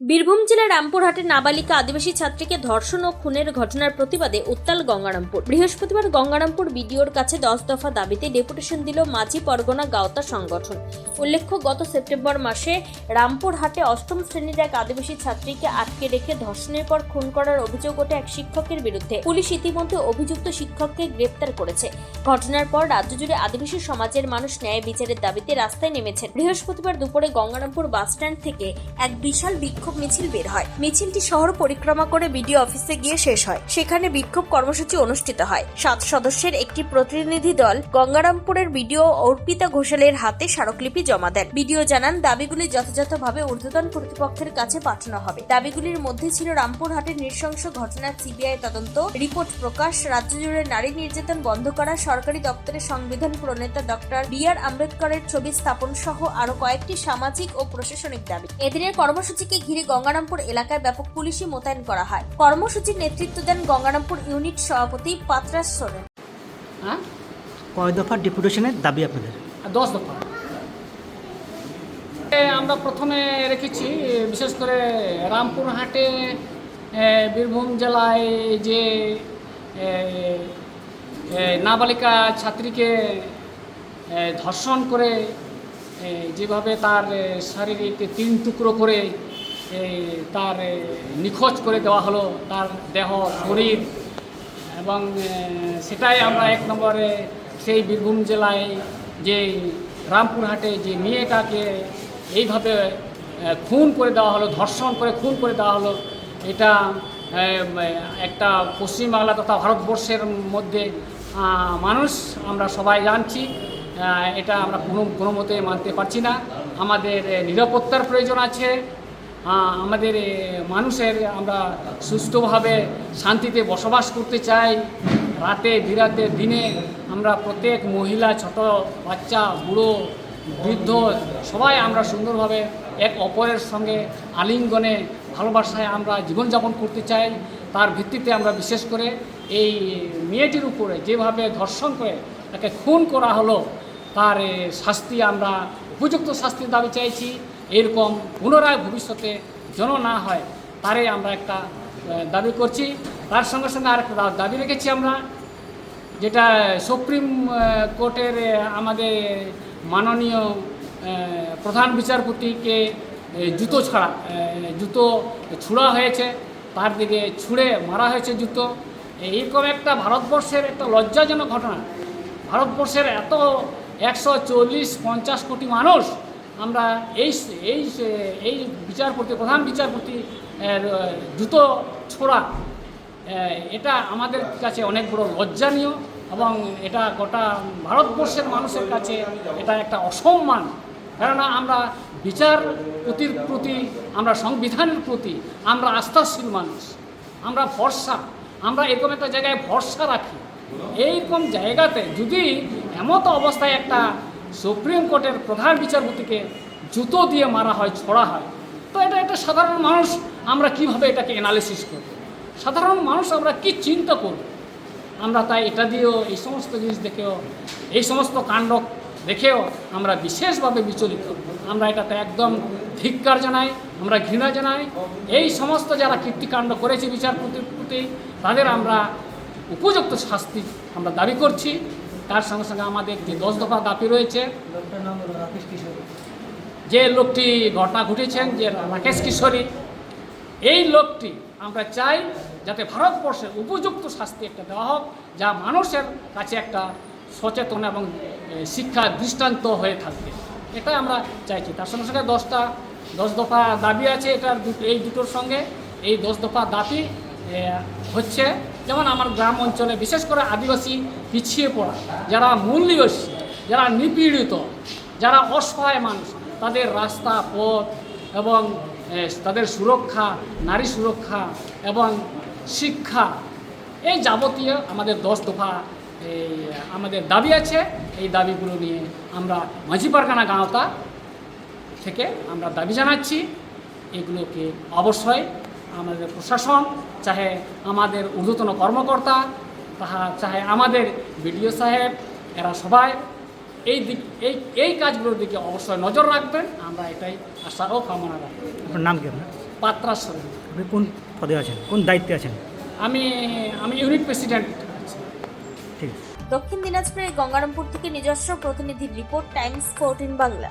বীরভূম জেলার রামপুরহাটের নাবালিকা আদিবাসী ছাত্রীকে ধর্ষণ ও খুনের ঘটনার প্রতিবাদে উত্তাল গঙ্গারামপুর। বৃহস্পতিবার গঙ্গারামপুর বিডিওর কাছে দশ দফা দাবিতে ডেপুটেশন দিল মাঝি পরগনা গাওতা সংগঠন। উল্লেখ্য, গত সেপ্টেম্বর মাসে রামপুরহাটে অষ্টম শ্রেণির এক আদিবাসী ছাত্রীকে আটকে রেখে ধর্ষণের পর খুন করার অভিযোগ ওঠে এক শিক্ষকের বিরুদ্ধে। পুলিশ ইতিমধ্যে অভিযুক্ত শিক্ষককে গ্রেপ্তার করেছে। ঘটনার পর রাজ্য জুড়ে আদিবাসী সমাজের মানুষ ন্যায় বিচারের দাবিতে রাস্তায় নেমেছেন। বৃহস্পতিবার দুপুরে গঙ্গারামপুর বাসস্ট্যান্ড থেকে এক বিশাল বিক্ষোভ মিছিল বের হয়। মিছিলটি শহর পরিক্রমা করে বিডিও অফিসে গিয়ে শেষ হয়। সেখানে বিক্ষোভ কর্মসূচি অনুষ্ঠিত হয়। সাত সদস্যের একটি প্রতিনিধি দল গঙ্গারামপুরের বিডিও অর্পিতা ঘোষালের হাতে স্মারকলিপি জমা দেন। বিডিও জানান, দাবিগুলি যথাযথভাবে ঊর্ধ্বতন কর্তৃপক্ষের কাছে পাঠানো হবে। দাবিগুলির মধ্যে ছিল রামপুরহাটের নৃশংস ঘটনার সিবিআই তদন্ত রিপোর্ট প্রকাশ, রাজ্য জুড়ে নারী নির্যাতন বন্ধ করা, সরকারি দপ্তরের সংবিধান প্রণেতা ডক্টর বি আর আম্বেদকরের ছবি স্থাপন সহ আরও কয়েকটি সামাজিক ও প্রশাসনিক দাবি। এদিনের কর্মসূচিকে ঘিরে গঙ্গারামপুর এলাকায় ব্যাপক পুলিশি মোতায়েন করা হয়। কর্মসূচির নেতৃত্ব দেন গঙ্গারামপুর ইউনিট সভাপতি পাত্রাস সোরেন। হ্যাঁ? কয় দফা ডেপুটেশনের দাবি আপনাদের? দশ দফা। আমরা প্রথমে রেখেছি বিশেষ করে রামপুরহাটে বীরভূম জেলায় যে নাবালিকা ছাত্রীকে ধর্ষণ করে যেভাবে তার শারীরিক তিন টুকরো করে তার নিখোঁজ করে দেওয়া হলো তার দেহ, শরীর এবং সেটাই আমরা এক নম্বরে সেই বীরভূম জেলায় যে রামপুরহাটে যে মেয়েটাকে এইভাবে খুন করে দেওয়া হলো, ধর্ষণ করে খুন করে দেওয়া হলো, এটা একটা পশ্চিমবাংলা তথা ভারতবর্ষের মধ্যে মানুষ আমরা সবাই জানছি এটা আমরা কোনো কোনো মতে মানতে পারছি না। আমাদের নিরাপত্তার প্রয়োজন আছে আমাদের মানুষের আমরা সুস্থভাবে শান্তিতে বসবাস করতে চাই। রাতে, বিরাতে, দিনে আমরা প্রত্যেক মহিলা, ছোট বাচ্চা, বুড়ো, বৃদ্ধ সবাই আমরা সুন্দরভাবে এক অপরের সঙ্গে আলিঙ্গনে, ভালোবাসায় আমরা জীবনযাপন করতে চাই। তার ভিত্তিতে আমরা বিশেষ করে এই মেয়েটির উপরে যেভাবে ধর্ষণ করে তাকে খুন করা হলো, তার শাস্তি আমরা, উপযুক্ত শাস্তির দাবি চাইছি। এরকম পুনরায় ভবিষ্যতে যেন না হয় তারে আমরা একটা দাবি করছি। তার সঙ্গে সঙ্গে আরেকটা দাবি রেখেছি আমরা, যেটা সুপ্রিম কোর্টের আমাদের মাননীয় প্রধান বিচারপতিকে জুতো ছাড়া জুতো ছুড়া হয়েছে, তার দিকে ছুঁড়ে মারা হয়েছে জুতো। এইরকম একটা ভারতবর্ষের একটা লজ্জাজনক ঘটনা। ভারতবর্ষের এত একশো চল্লিশ পঞ্চাশ কোটি মানুষ আমরা এই এই এই বিচারপতি প্রধান বিচারপতি এর, জুতো ছোড়া এটা আমাদের কাছে অনেক বড় লজ্জানীয় এবং এটা গোটা ভারতবর্ষের মানুষের কাছে এটা একটা অসম্মান। কেননা আমরা বিচারপতির প্রতি আমরা সংবিধানের প্রতি আমরা আস্থাশীল মানুষ আমরা ভরসা আমরা এরকম একটা জায়গায় ভরসা রাখি। এইরকম জায়গাতে যদি এমত অবস্থায় একটা সুপ্রিম কোর্টের প্রধান বিচারপতিকে জুতো দিয়ে মারা হয়, ছড়া হয়। তো এটা একটা সাধারণ মানুষ, আমরা কীভাবে এটাকে অ্যানালিসিস করব? সাধারণ মানুষ আমরা কি চিন্তা করব? আমরা তাই এটা দিয়েও, এই সমস্ত জিনিস দেখেও, এই সমস্ত কাণ্ড দেখেও আমরা বিশেষভাবে বিচলিত। আমরা এটাতে একদম ধিক্কার জানাই, আমরা ঘৃণা জানাই। এই সমস্ত যারা কীর্তিকাণ্ড করেছে বিচারপতির প্রতি তাদের আমরা উপযুক্ত শাস্তি আমরা দাবি করছি। তার সঙ্গে সঙ্গে আমাদের যে দশ দফা দাবি রয়েছে। যে লোকটি ঘটনা ঘটেছেন, যে রাকেশ কিশোরী, এই লোকটি আমরা চাই যাতে ভারতবর্ষের উপযুক্ত শাস্তি একটা দেওয়া হোক, যা মানুষের কাছে একটা সচেতন এবং শিক্ষা দৃষ্টান্ত হয়ে থাকবে। এটাই আমরা চাইছি। তার সঙ্গে সঙ্গে দশটা, দশ দফা দাবি আছে, এটার এই দুটোর সঙ্গে এই দশ দফা দাবি হচ্ছে। যেমন আমার গ্রাম অঞ্চলে বিশেষ করে আদিবাসী পিছিয়ে পড়া, যারা মূল্যবাসী যারা নিপীড়িত, যারা অসহায় মানুষ, তাদের রাস্তা, পথ এবং তাদের সুরক্ষা, নারী সুরক্ষা এবং শিক্ষা, এই যাবতীয় আমাদের দশ দফা এই আমাদের দাবি আছে। এই দাবিগুলো নিয়ে আমরা মাঝি পারগানা গাঁওতা থেকে আমরা দাবি জানাচ্ছি। এগুলোকে অবশ্যই আমাদের প্রশাসন, চাহে আমাদের ঊর্ধ্বতন কর্মকর্তা তাহা চাহে আমাদের বিডিও সাহেব এরা সবাই এই দিক এই এই কাজগুলোর দিকে অবশ্যই নজর রাখবেন। আমরা এটাই আশা ও কামনা রাখি। আপনার নাম কি আপনার? পাত্রা আপনি কোন পদে আছেন? কোন দায়িত্বে আছেন? আমি আমি ইউনিট প্রেসিডেন্ট। আছি ঠিক আছে। দক্ষিণ দিনাজপুরের গঙ্গারামপুর থেকে নিজস্ব প্রতিনিধির রিপোর্ট টাইমস ফোরটিন বাংলা।